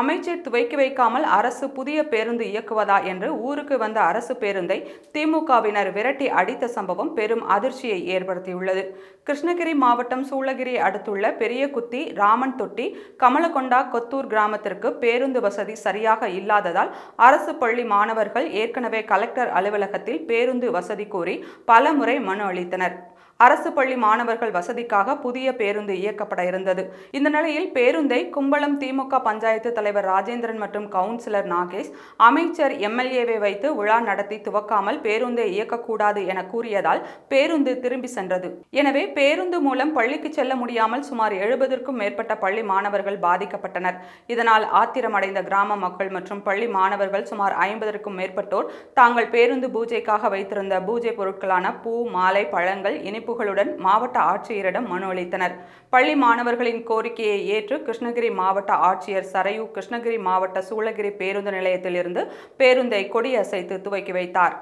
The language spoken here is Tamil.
அமைச்சர் துவக்கி வைக்காமல் அரசு புதிய பேருந்து இயக்குவதா என்று ஊருக்கு வந்த அரசு பேருந்தை திமுகவினர் விரட்டி அடித்த சம்பவம் பெரும் அதிர்ச்சியை ஏற்படுத்தியுள்ளது. கிருஷ்ணகிரி மாவட்டம் சூளகிரி அடுத்துள்ள பெரியகுத்தி ராமன் தொட்டி கமலகொண்டா கொத்தூர் கிராமத்திற்கு பேருந்து வசதி சரியாக இல்லாததால் அரசு பள்ளி மாணவர்கள் ஏற்கனவே கலெக்டர் அலுவலகத்தில் பேருந்து வசதி கோரி பல முறை மனு அளித்தனர். அரசு பள்ளி மாணவர்கள் வசதிக்காக புதிய பேருந்து இயக்கப்பட இருந்தது. இந்த நிலையில் பேருந்தை கும்பளம் திமுக பஞ்சாயத்து தலைவர் ராஜேந்திரன் மற்றும் கவுன்சிலர் நாகேஷ் அமைச்சர் எம்எல்ஏவை வைத்து விழா நடத்தி துவக்காமல் பேருந்தை இயக்கக்கூடாது என கூறியதால் பேருந்து திரும்பி சென்றது. எனவே பேருந்து மூலம் பள்ளிக்கு செல்ல முடியாமல் சுமார் எழுபதற்கும் மேற்பட்ட பள்ளி மாணவர்கள் பாதிக்கப்பட்டனர். இதனால் ஆத்திரமடைந்த கிராம மக்கள் மற்றும் பள்ளி மாணவர்கள் சுமார் ஐம்பதற்கும் மேற்பட்டோர் தாங்கள் பேருந்து பூஜைக்காக வைத்திருந்த பூஜை பொருட்களான பூ மாலை பழங்கள் இனிப்புகளுடன் மாவட்ட ஆட்சியரிடம் மனு அளித்தனர். பள்ளி மாணவர்களின் கோரிக்கையை ஏற்று கிருஷ்ணகிரி மாவட்ட ஆட்சியர் சரையு கிருஷ்ணகிரி மாவட்ட சூளகிரி பேருந்து நிலையத்திலிருந்து பேருந்தை கொடியசைத்து துவக்கி வைத்தார்.